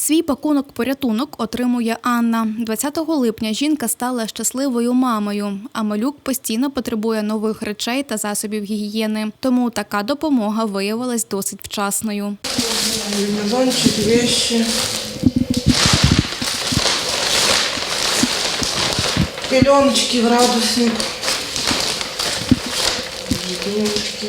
Свій пакунок порятунок отримує Анна. 20 липня жінка стала щасливою мамою, а малюк постійно потребує нових речей та засобів гігієни. Тому така допомога виявилась досить вчасною. Комбинезончик, вещи. Пеленочки, градусник. Жиденочки.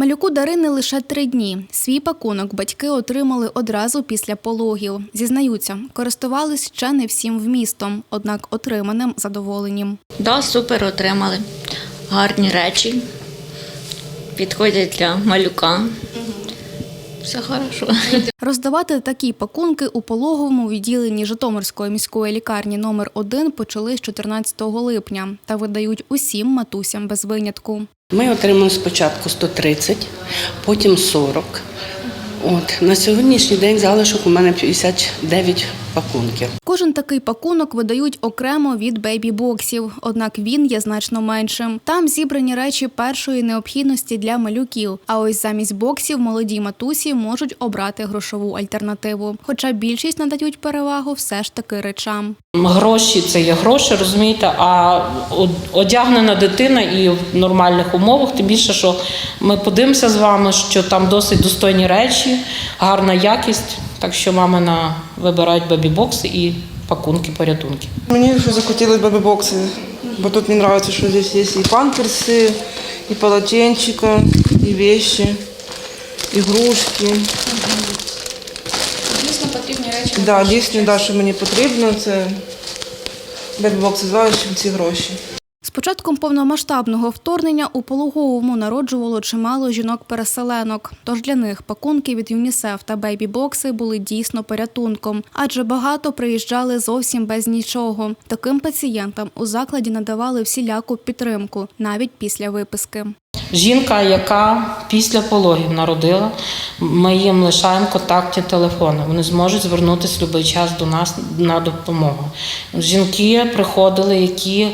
Малюку Дарини лише три дні. Свій пакунок батьки отримали одразу після пологів. Зізнаються, користувались ще не всім вмістом, однак отриманим задоволенням. Да, супер отримали. Гарні речі. Підходять для малюка. Все хорошо. Роздавати такі пакунки у пологовому відділенні Житомирської міської лікарні номер 1 почали з 14 липня та видають усім матусям без винятку. Ми отримали спочатку 130, потім 40. От на сьогоднішній день залишок у мене 59 пакунків. Кожен такий пакунок видають окремо від бейбі-боксів, однак він є значно меншим. Там зібрані речі першої необхідності для малюків. А ось замість боксів молоді матусі можуть обрати грошову альтернативу. Хоча більшість надають перевагу все ж таки речам. Гроші це є гроші, розумієте, а одягнена дитина і в нормальних умовах, тим більше, що ми подивимося з вами, що там досить достойні речі, гарна якість. Так що мамина вибирають бебі-бокси і пакунки, порятунки. Мне еще захотелось бэби-боксы. Вот тут мне нравится, что здесь есть и памперсы, и полотенчика, и вещи, игрушки. Дійсно потрібні речі. Да, дійсно, да, що мені потрібно, це бебі-бокси зважчим ці гроші. Початком повномасштабного вторгнення у пологовому народжувало чимало жінок-переселенок. Тож для них пакунки від ЮНІСЕФ та бейбі-бокси були дійсно порятунком, адже багато приїжджали зовсім без нічого. Таким пацієнтам у закладі надавали всіляку підтримку навіть після виписки. Жінка, яка після пологів народила, ми їм лишаємо контактні телефони. Вони зможуть звернутися в будь-який час до нас на допомогу. Жінки приходили, які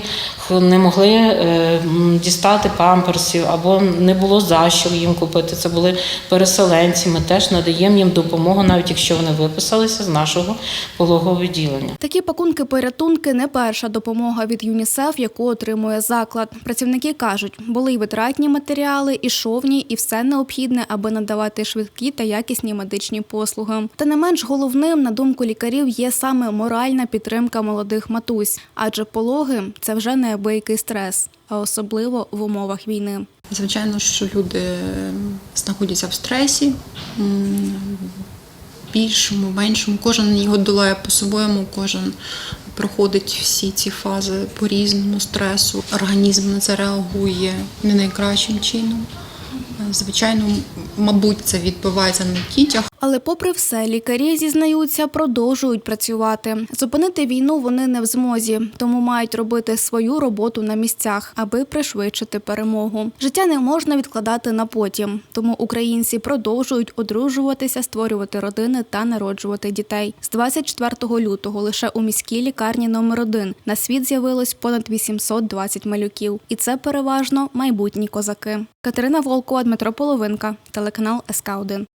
не могли е, дістати памперсів або не було за що їм купити. Це були переселенці. Ми теж надаємо їм допомогу, навіть якщо вони виписалися з нашого пологового відділення. Такі пакунки-порятунки не перша допомога від ЮНІСЕФ, яку отримує заклад. Працівники кажуть, були й витратні матеріали, і шовні, і все необхідне, аби надавати швидкі та якісні медичні послуги. Та не менш головним, на думку лікарів, є саме моральна підтримка молодих матусь, адже пологи це вже неабиякий стрес, а особливо в умовах війни. Звичайно, що люди знаходяться в стресі, більшому, меншому. Кожен його долає по-своєму, кожен проходить всі ці фази по-різному стресу. Організм на це реагує не найкращим чином. Звичайно, мабуть, це відбувається на дітях. Але, попри все, лікарі зізнаються, продовжують працювати. Зупинити війну вони не в змозі, тому мають робити свою роботу на місцях, аби пришвидшити перемогу. Життя не можна відкладати на потім, тому українці продовжують одружуватися, створювати родини та народжувати дітей. З 24 лютого лише у міській лікарні номер 1 на світ з'явилось понад 820 малюків, і це переважно майбутні козаки. Катерина Волкова, Дмитро Половинка, телеканал СК 1